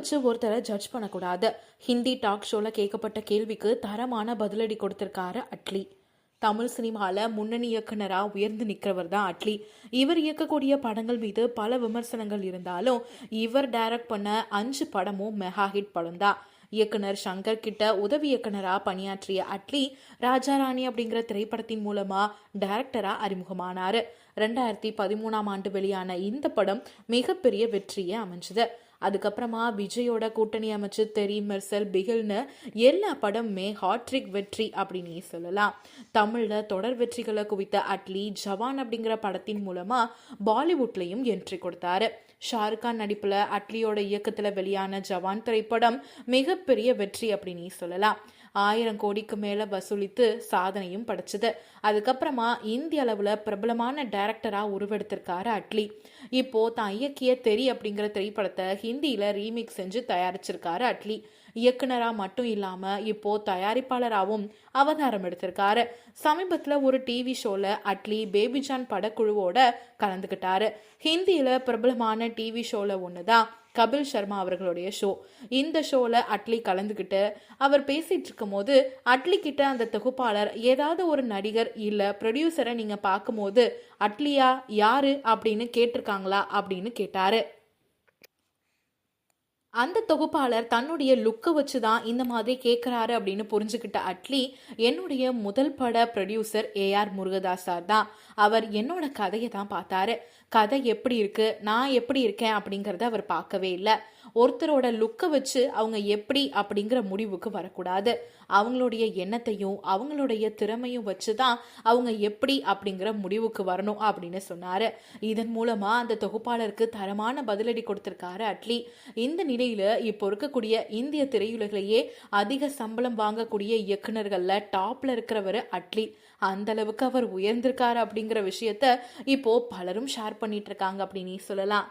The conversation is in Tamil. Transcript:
வச்சு ஒருத்தரை ஜட்ஜ் பண்ணக்கூடாது. ஹிந்தி டாக் ஷோவில் கேட்கப்பட்ட கேள்விக்கு தரமான பதிலடி கொடுத்துருக்காரு அட்லி. தமிழ் சினிமாவில் முன்னணி இயக்குனராக உயர்ந்து நிற்கிறவர் தான் அட்லி. இவர் இயக்கக்கூடிய படங்கள் மீது பல விமர்சனங்கள் இருந்தாலும் இவர் டைரக்ட் பண்ண அஞ்சு படமும் மெகா ஹிட் படம் தான். இயக்குனர் சங்கர் கிட்ட உதவி இயக்குனரா பணியாற்றிய அட்லி ராஜாராணி அப்படிங்கிற திரைப்படத்தின் மூலமா டைரக்டரா அறிமுகமானாரு. ரெண்டாயிரத்தி பதிமூணாம் ஆண்டு வெளியான இந்த படம் மிகப்பெரிய வெற்றியை அமைஞ்சது. அதுக்கப்புறமா விஜயோட கூட்டணி அமைச்சு தெரி மெர்சல் பிகில்னு எல்லா படமுமே ஹாட்ரிக் வெற்றி அப்படின்னு சொல்லலாம். தமிழில் தொடர் வெற்றிகளை குவித்த அட்லி ஜவான் அப்படிங்கிற படத்தின் மூலமா பாலிவுட்லையும் என்ட்ரி கொடுத்தாரு. ஷாருக்கான் நடிப்பில் அட்லியோட இயக்கத்தில் வெளியான ஜவான் திரைப்படம் மிகப்பெரிய வெற்றி அப்படின்னு சொல்லலாம். ஆயிரம் கோடிக்கு மேலே வசூலித்து சாதனையும் படைச்சது. அதுக்கப்புறமா இந்திய அளவில் பிரபலமான டைரக்டராக உருவெடுத்திருக்காரு அட்லி. இப்போ தான் இயக்கிய தெரி அப்படிங்கிற திரைப்படத்தை ஹிந்தியில் ரீமேக் செஞ்சு தயாரிச்சிருக்காரு அட்லி. இயக்குனராக மட்டும் இல்லாமல் இப்போ தயாரிப்பாளராகவும் அவதாரம் எடுத்திருக்காரு. சமீபத்தில் ஒரு டிவி ஷோவில் அட்லி பேபிஜான் படக்குழுவோட கலந்துக்கிட்டாரு ஹிந்தியில் பிரபலமான டிவி ஷோவில் ஒன்று தான் கபில் சர்மா அவர்களுடைய ஷோ இந்த ஷோவில் அட்லி கலந்துக்கிட்டு அவர் பேசிகிட்டு இருக்கும்போது அட்லி கிட்ட அந்த தொகுப்பாளர் ஏதாவது ஒரு நடிகர் இல்லை ப்ரொடியூசரை நீங்கள் பார்க்கும்போது அட்லியா யாரு அப்படின்னு கேட்டிருக்காங்களா அப்படின்னு கேட்டாரு. அந்த தொகுப்பாளர் தன்னுடைய லுக்கை வச்சு தான் இந்த மாதிரி கேட்குறாரு அப்படின்னு புரிஞ்சுக்கிட்ட அட்லி என்னுடைய முதல் பட ப்ரொடியூசர் ஏஆர் முருகதாஸ் சார் தான். அவர் என்னோட கதையை தான் பார்த்தாரு. கதை எப்படி இருக்கு நான் எப்படி இருக்கேன் அப்படிங்கிறத அவர் பார்க்கவே இல்லை. ஒருத்தரோட லுக்கை வச்சு அவங்க எப்படி அப்படிங்கிற முடிவுக்கு வரக்கூடாது. அவங்களுடைய எண்ணத்தையும் அவங்களுடைய திறமையும் வச்சு தான் அவங்க எப்படி அப்படிங்கிற முடிவுக்கு வரணும் அப்படின்னு சொன்னாரு. இதன் மூலமா அந்த தொகுப்பாளருக்கு தரமான பதிலடி கொடுத்திருக்காரு அட்லி. இந்த இடையில இப்போ இருக்கக்கூடிய இந்திய திரையுலகிலேயே அதிக சம்பளம் வாங்கக்கூடிய இயக்குனர்களில் டாப்ல இருக்கிறவர் அட்லி. அந்த அளவுக்கு அவர் உயர்ந்திருக்காரு அப்படிங்கிற விஷயத்த இப்போ பலரும் ஷேர் பண்ணிட்டு இருக்காங்க அப்படின்னு சொல்லலாம்.